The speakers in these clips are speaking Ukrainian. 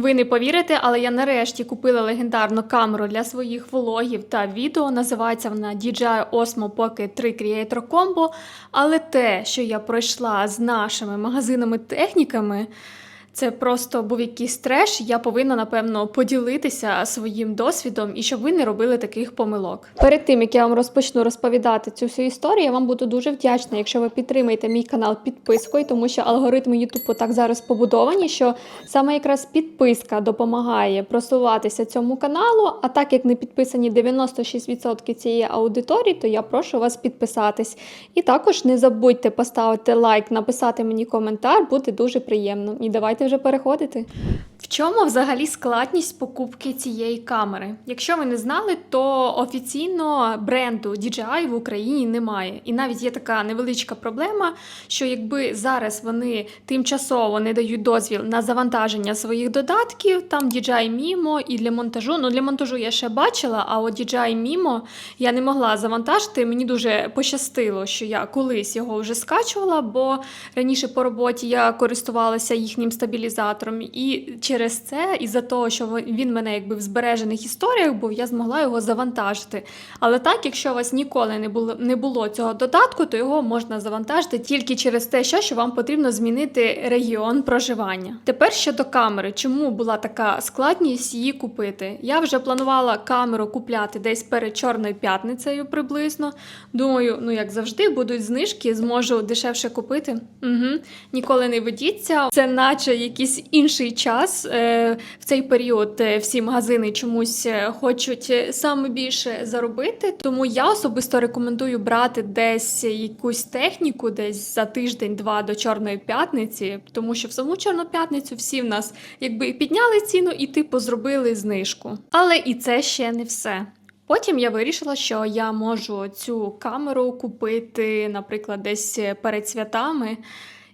Ви не повірите, але я нарешті купила легендарну камеру для своїх влогів та відео. Називається вона DJI Osmo Pocket 3 Creator Combo. Але те, що я пройшла з нашими магазинами техніками. Це просто був якийсь треш. Я повинна напевно поділитися своїм досвідом і щоб ви не робили таких помилок. Перед тим як я вам розпочну розповідати цю всю історію, я вам буду дуже вдячна, якщо ви підтримаєте мій канал підпискою, тому що алгоритми YouTube так зараз побудовані, що саме якраз підписка допомагає просуватися цьому каналу. А так як не підписані 96% цієї аудиторії, то я прошу вас підписатись. І також не забудьте поставити лайк, написати мені коментар, буде дуже приємно. І давайте вже переходити. В чому взагалі складність покупки цієї камери? Якщо ви не знали, то офіційно бренду DJI в Україні немає. І навіть є така невеличка проблема, що якби зараз вони тимчасово не дають дозвіл на завантаження своїх додатків, там DJI Mimo і для монтажу. Ну для монтажу я ще бачила, а от DJI Mimo я не могла завантажити. Мені дуже пощастило, що я колись його вже скачувала, бо раніше по роботі я користувалася їхнім стабілізатором. І через це, із-за того, що він мене якби в збережених історіях був, я змогла його завантажити. Але так, якщо у вас ніколи не було не було цього додатку, то його можна завантажити тільки через те, що, що вам потрібно змінити регіон проживання. Тепер щодо камери, чому була така складність її купити? Я вже планувала камеру купляти десь перед Чорною п'ятницею приблизно. Думаю, ну як завжди, будуть знижки, зможу дешевше купити. Угу. Ніколи не ведіться. Це наче якийсь інший час. Е, В цей період е, всі магазини чомусь е, хочуть саме більше заробити. Тому я особисто рекомендую брати десь якусь техніку, десь за тиждень-два до Чорної п'ятниці, тому що в саму Чорну п'ятницю всі в нас якби підняли ціну і типу зробили знижку. Але і це ще не все. Потім я вирішила, що я можу цю камеру купити, наприклад, десь перед святами.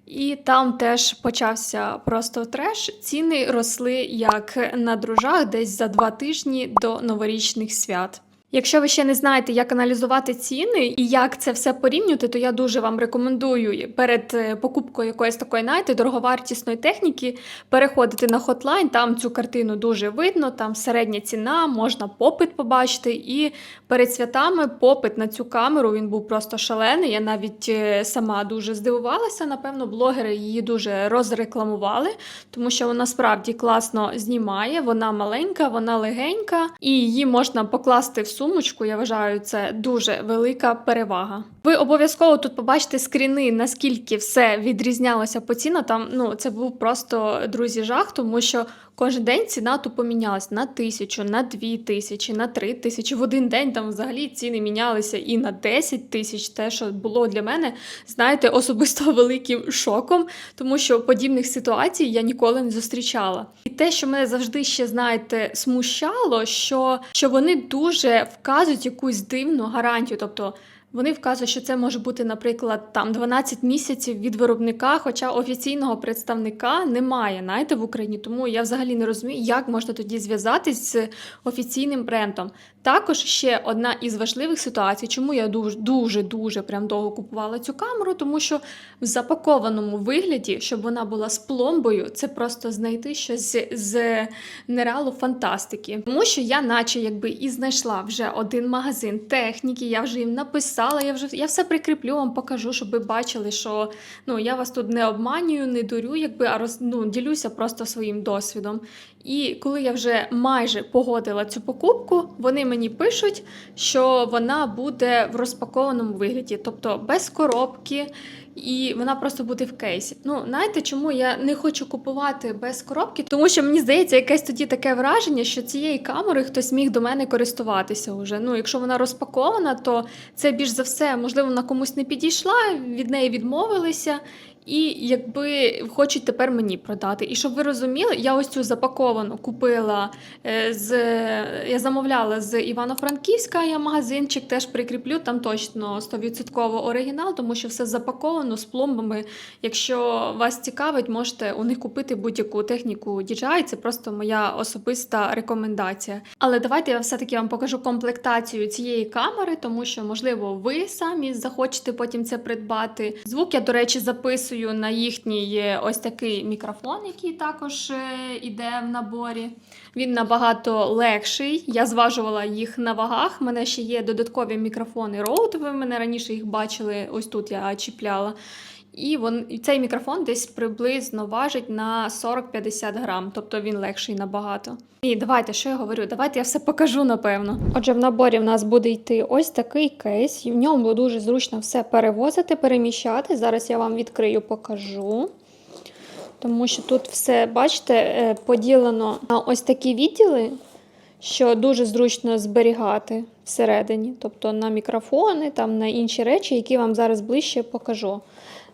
І там теж почався просто треш. Ціни росли як на дружах десь за два тижні до новорічних свят. Якщо ви ще не знаєте, як аналізувати ціни і як це все порівнювати, то я дуже вам рекомендую перед е, покупкою якоїсь такої знаєте, дороговартісної техніки переходити на Hotline, Там цю картину дуже видно, там середня ціна, можна попит побачити. І перед святами попит на цю камеру він був просто шалений. Я навіть е, сама дуже здивувалася. Напевно, блогери її дуже розрекламували, тому що вона справді класно знімає. Вона маленька, вона легенька, і її можна покласти в сумочку. Я вважаю, це дуже велика перевага. Ви обов'язково тут побачите скріни, наскільки все відрізнялося по цінам. Там ну це був просто друзі жах, тому що кожен день ціна тупо мінялась на тисячу, на дві тисячі, на три тисячі. В один день там взагалі ціни мінялися і на 10 тисяч. Те, що було для мене, знаєте, особисто великим шоком, тому що подібних ситуацій я ніколи не зустрічала. І те, що мене завжди ще знаєте, смущало, що, що вони дуже вказують якусь дивну гарантію, тобто. Вони вказують, що це може бути, наприклад, там 12 місяців від виробника, хоча офіційного представника немає, знаєте, в Україні. Тому я взагалі не розумію, як можна тоді зв'язатись з офіційним брендом. Також ще одна із важливих ситуацій, чому я дуже дуже дуже прям довго купувала цю камеру, тому що в запакованому вигляді, щоб вона була з пломбою, це просто знайти щось з нереалу фантастики. Тому що я, наче якби і знайшла вже один магазин техніки, я вже їм написала, я вже я все прикріплю, вам покажу, щоб ви бачили, що ну я вас тут не обманюю, не дурю, якби а роз, ну, ділюся просто своїм досвідом. І коли я вже майже погодила цю покупку, вони мені пишуть, що вона буде в розпакованому вигляді, тобто без коробки, і вона просто буде в кейсі. Ну, знаєте, чому я не хочу купувати без коробки? Тому що мені здається, якесь тоді таке враження, що цієї камери хтось міг до мене користуватися вже. Ну, якщо вона розпакована, то це більш за все, можливо, вона комусь не підійшла, від неї відмовилися. І якби хочуть тепер мені продати. І щоб ви розуміли, я ось цю запаковану купила е, з я замовляла з Івано-Франківська. Я магазинчик теж прикріплю. Там точно 100% оригінал, тому що все запаковано з пломбами. Якщо вас цікавить, можете у них купити будь-яку техніку DJI. Це просто моя особиста рекомендація. Але давайте я все-таки вам покажу комплектацію цієї камери, тому що, можливо, ви самі захочете потім це придбати. Звук я, до речі, записую записую на їхній е, ось такий мікрофон, який також е, іде в наборі. Він набагато легший. Я зважувала їх на вагах. У мене ще є додаткові мікрофони Rode, Ви мене раніше їх бачили. Ось тут я чіпляла. І вон, цей мікрофон десь приблизно важить на 40-50 грам, тобто він легший набагато. І давайте, що я говорю? Давайте я все покажу, напевно. Отже, в наборі в нас буде йти ось такий кейс, і в ньому дуже зручно все перевозити, переміщати. Зараз я вам відкрию, покажу. Тому що тут все, бачите, е, поділено на ось такі відділи, що дуже зручно зберігати всередині, тобто на мікрофони, там на інші речі, які вам зараз ближче покажу.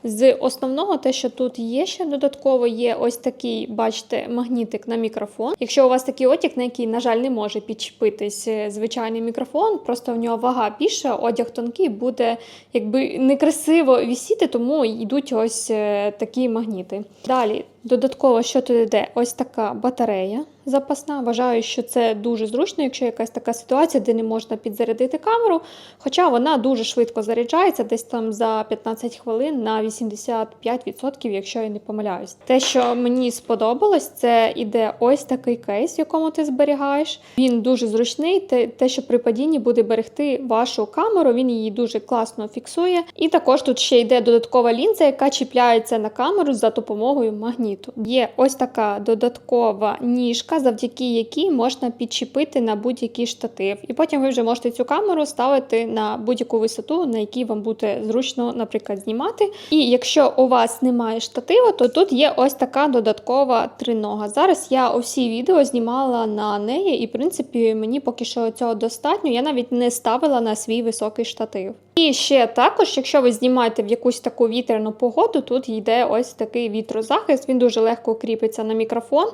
З основного, те, що тут є ще додатково, є ось такий, бачите, магнітик на мікрофон. Якщо у вас такий отяг, на який, на жаль, не може підчепитись е, звичайний мікрофон, просто в нього вага більша, одяг тонкий, буде якби некрасиво вісіти, тому йдуть ось е, такі магніти. Далі. Додатково, що тут йде, ось така батарея запасна. Вважаю, що це дуже зручно, якщо якась така ситуація, де не можна підзарядити камеру. Хоча вона дуже швидко заряджається, десь там за 15 хвилин на 85%, якщо я не помиляюсь. Те, що мені сподобалось, це іде ось такий кейс, в якому ти зберігаєш. Він дуже зручний, те, що при падінні буде берегти вашу камеру, він її дуже класно фіксує. І також тут ще йде додаткова лінза, яка чіпляється на камеру за допомогою магніту. Є ось така додаткова ніжка, завдяки якій можна підчепити на будь-який штатив. І потім ви вже можете цю камеру ставити на будь-яку висоту, на якій вам буде зручно, наприклад, знімати. І якщо у вас немає штатива, то тут є ось така додаткова тринога. Зараз я усі відео знімала на неї, і в принципі мені поки що цього достатньо. Я навіть не ставила на свій високий штатив. І ще також, якщо ви знімаєте в якусь таку вітряну погоду, тут йде ось такий вітрозахист. Він дуже легко кріпиться на мікрофон.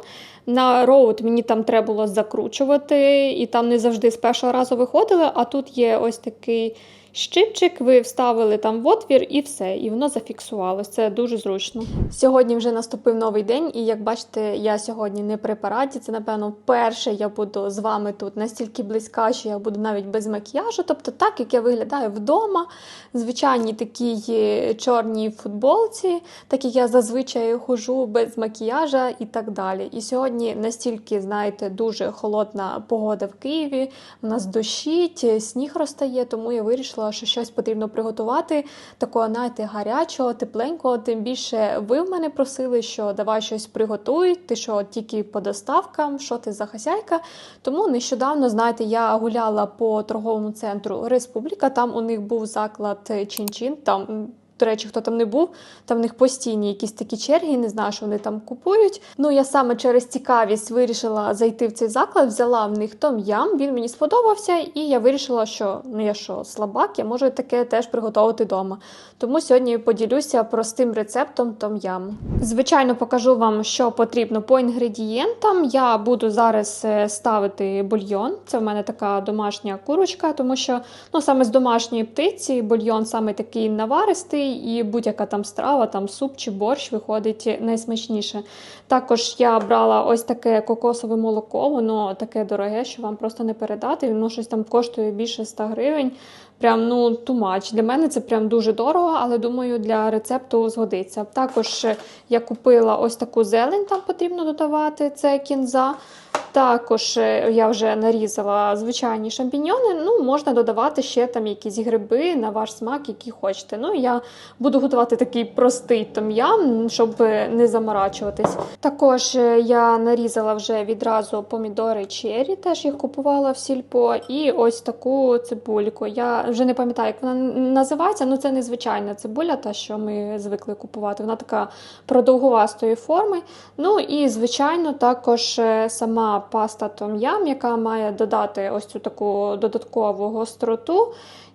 На роут мені там треба було закручувати, і там не завжди з першого разу виходили. А тут є ось такий щипчик, ви вставили там в отвір і все, і воно зафіксувалось. Це дуже зручно. Сьогодні вже наступив новий день, і як бачите, я сьогодні не при параді. Це, напевно, вперше я буду з вами тут настільки близька, що я буду навіть без макіяжу. Тобто, так як я виглядаю вдома, звичайній такій е, чорній футболці, так як я зазвичай хожу без макіяжа і так далі. І сьогодні настільки, знаєте, дуже холодна погода в Києві. У нас дощить, сніг розтає, тому я вирішила, що щось потрібно приготувати такого, знаєте, гарячого, тепленького. Тим більше ви в мене просили, що давай щось приготуй, ти що тільки по доставкам, що ти за хазяйка. Тому нещодавно, знаєте, я гуляла по торговому центру Республіка. Там у них був заклад Чин-Чин, там. До речі, хто там не був, там в них постійні якісь такі черги, не знаю, що вони там купують. Ну я саме через цікавість вирішила зайти в цей заклад, взяла в них том-ям, він мені сподобався, і я вирішила, що ну я що, слабак, я можу таке теж приготувати вдома. Тому сьогодні поділюся простим рецептом том-ям. Звичайно, покажу вам, що потрібно по інгредієнтам. Я буду зараз е, ставити бульйон. Це в мене така домашня курочка, тому що ну саме з домашньої птиці бульйон саме такий наваристий і будь-яка там страва, там суп чи борщ виходить найсмачніше. Також я брала ось таке кокосове молоко, воно таке дороге, що вам просто не передати. Воно щось там коштує більше 100 гривень. Прям ну тумач. Для мене це прям дуже дорого, але думаю, для рецепту згодиться. Також я купила ось таку зелень, там потрібно додавати це кінза. Також е, я вже нарізала звичайні шампіньйони. Ну, можна додавати ще там якісь гриби на ваш смак, які хочете. Ну, я буду готувати такий простий том'ям, щоб не заморачуватись. Також е, я нарізала вже відразу помідори чері, теж їх купувала в сільпо, і ось таку цибульку. Я вже не пам'ятаю, як вона називається, ну це незвичайна цибуля, та що ми звикли купувати. Вона така продовгувастої форми. Ну і, звичайно, також е, сама паста том'ям, яка має додати ось цю таку додаткову гостроту.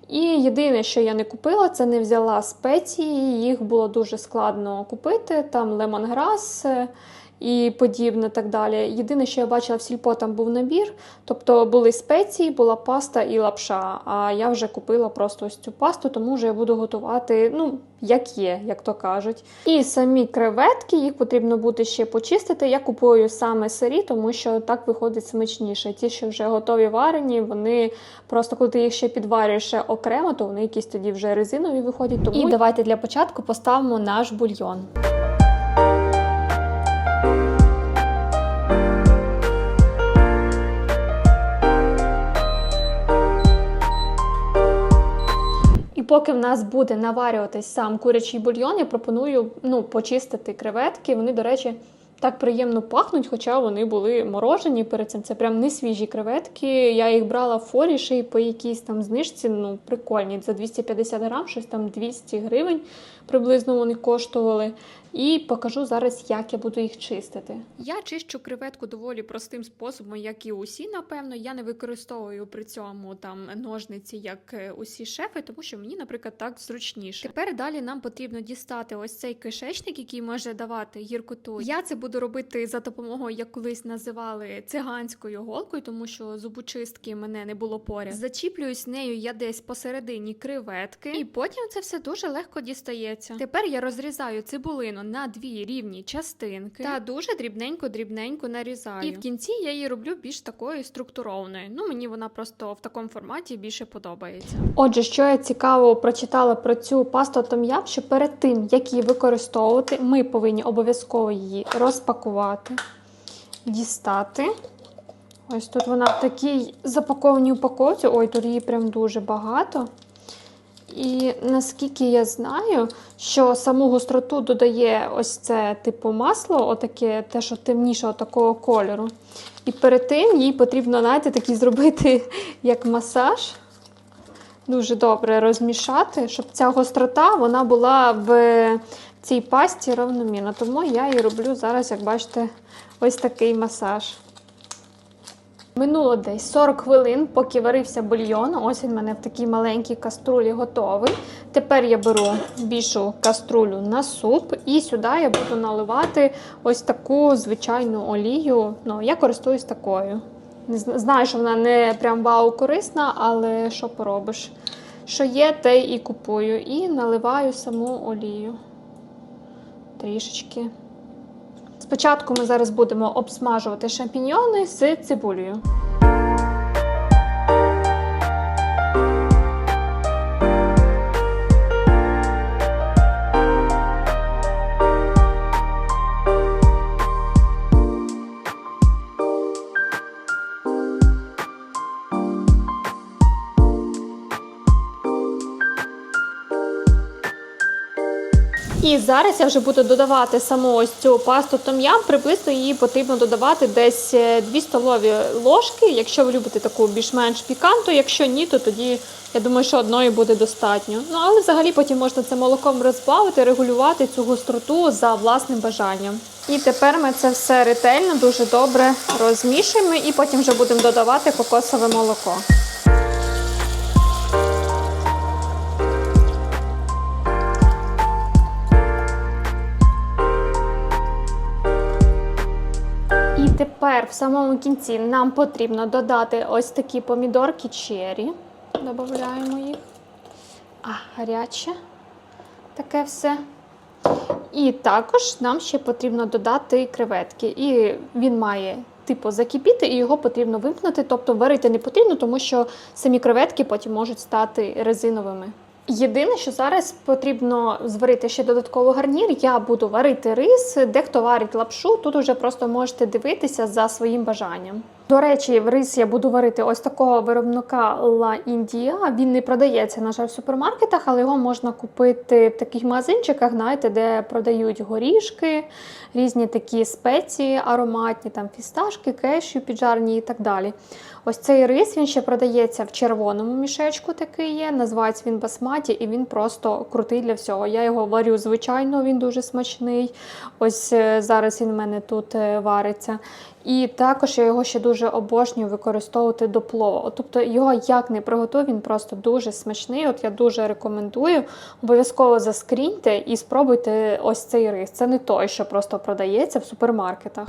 І єдине, що я не купила, це не взяла спеції, їх було дуже складно купити. Там лемонграс і подібне так далі. Єдине, що я бачила в сільпо, там був набір, тобто були спеції, була паста і лапша. А я вже купила просто ось цю пасту, тому вже я буду готувати, ну, як є, як то кажуть. І самі креветки, їх потрібно буде ще почистити. Я купую саме сирі, тому що так виходить смачніше. Ті, що вже готові варені, вони просто коли ти їх ще підварюєш ще окремо, то вони якісь тоді вже резинові виходять. Тому і давайте для початку поставимо наш бульйон. Поки в нас буде наварюватись сам курячий бульйон, я пропоную ну, почистити креветки. Вони, до речі, так приємно пахнуть, хоча вони були морожені перед цим. Це прям не свіжі креветки. Я їх брала в форі ще й по якійсь там знижці. Ну, прикольні. За 250 грам, щось там 200 гривень приблизно вони коштували. І покажу зараз, як я буду їх чистити. Я чищу креветку доволі простим способом, як і усі, напевно. Я не використовую при цьому там ножниці, як е, усі шефи, тому що мені, наприклад, так зручніше. Тепер далі нам потрібно дістати ось цей кишечник, який може давати гіркоту. Я це буду робити за допомогою, як колись називали циганською голкою, тому що зубочистки мене не було поряд. Зачіплююсь нею я десь посередині креветки, і потім це все дуже легко дістається. Тепер я розрізаю цибулину на дві рівні частинки та дуже дрібненько-дрібненько нарізаю. І в кінці я її роблю більш такою структурованою. Ну мені вона просто в такому форматі більше подобається. Отже, що я цікаво прочитала про цю пасту том'ям, що перед тим як її використовувати, ми повинні обов'язково її розпакувати, дістати. Ось тут вона в такій запакованій упаковці. Ой, тут її прям дуже багато. І наскільки я знаю, що саму гостроту додає ось це типу масло, отаке, те, що темніше такого кольору. І перед тим їй потрібно, знаєте, такий зробити як масаж. Дуже добре розмішати, щоб ця гострота вона була в цій пасті равномірно. Тому я і роблю зараз, як бачите, ось такий масаж. Минуло десь 40 хвилин, поки варився бульйон. Ось він мене в такій маленькій каструлі готовий. Тепер я беру більшу каструлю на суп, і сюди я буду наливати ось таку звичайну олію. Ну, я користуюсь такою. Знаю, що вона не прям вау корисна, але що поробиш? Що є, те і купую. І наливаю саму олію. Трішечки. Спочатку ми зараз будемо обсмажувати шампіньйони з цибулею. І зараз я вже буду додавати саму ось цю пасту том'ям. Приблизно її потрібно додавати десь е, 2 столові ложки, якщо ви любите таку більш-менш піканту. Якщо ні, то тоді я думаю, що одної буде достатньо. Ну але взагалі потім можна це молоком розбавити, регулювати цю гостроту за власним бажанням. І тепер ми це все ретельно, дуже добре розмішуємо і потім вже будемо додавати кокосове молоко. Тепер в самому кінці нам потрібно додати ось такі помідорки чері. Додаємо їх. А, гаряче. Таке все. І також нам ще потрібно додати креветки. І він має типу закипіти, і його потрібно вимкнути. Тобто варити не потрібно, тому що самі креветки потім можуть стати резиновими. Єдине, що зараз потрібно зварити ще додатково гарнір. Я буду варити рис, дехто варить лапшу. Тут уже просто можете дивитися за своїм бажанням. До речі, в рис я буду варити ось такого виробника La India. Він не продається, на жаль, в супермаркетах, але його можна купити в таких магазинчиках, знаєте, де продають горішки, різні такі спеції ароматні, там фісташки, кешю піджарні і так далі. Ось цей рис він ще продається в червоному мішечку, такий є. Називається він басматі, і він просто крутий для всього. Я його варю звичайно, він дуже смачний. Ось е, зараз він в мене тут е, вариться. І також я його ще дуже обожнюю використовувати до плова. От, Тобто його як не приготую, він просто дуже смачний. От я дуже рекомендую. Обов'язково заскріньте і спробуйте ось цей рис. Це не той, що просто продається в супермаркетах.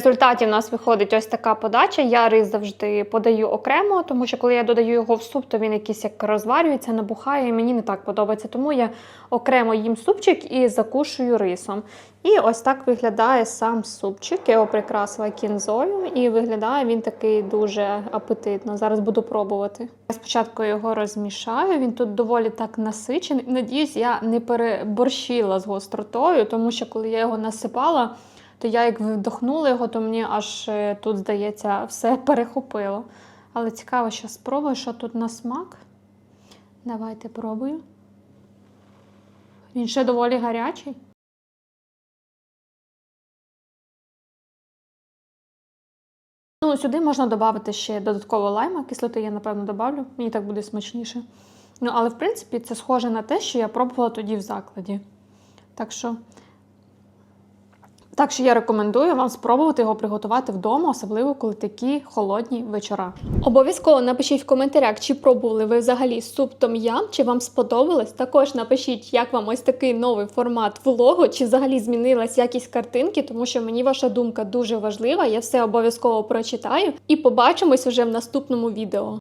Результаті в нас виходить ось така подача. Я рис завжди подаю окремо, тому що коли я додаю його в суп, то він якийсь як розварюється, набухає, і мені не так подобається. Тому я окремо їм супчик і закушую рисом. І ось так виглядає сам супчик. Я його прикрасила кінзою, і виглядає він такий дуже апетитно. Зараз буду пробувати. Я спочатку його розмішаю. Він тут доволі так насичений. Надіюсь, я не переборщила з гостротою, тому що коли я його насипала то я як вдохнула його, то мені аж е, тут, здається, все перехопило. Але цікаво, що спробую, що тут на смак. Давайте пробую. Він ще доволі гарячий. Ну, сюди можна додати ще додатково лайма, кислоти я, напевно, додавлю, мені так буде смачніше. Ну, але в принципі це схоже на те, що я пробувала тоді в закладі. Так що так що я рекомендую вам спробувати його приготувати вдома, особливо коли такі холодні вечора. Обов'язково напишіть в коментарях, чи пробували ви взагалі суп том ям, чи вам сподобалось. Також напишіть, як вам ось такий новий формат влогу, чи взагалі змінилась якість картинки, тому що мені ваша думка дуже важлива. Я все обов'язково прочитаю і побачимось уже в наступному відео.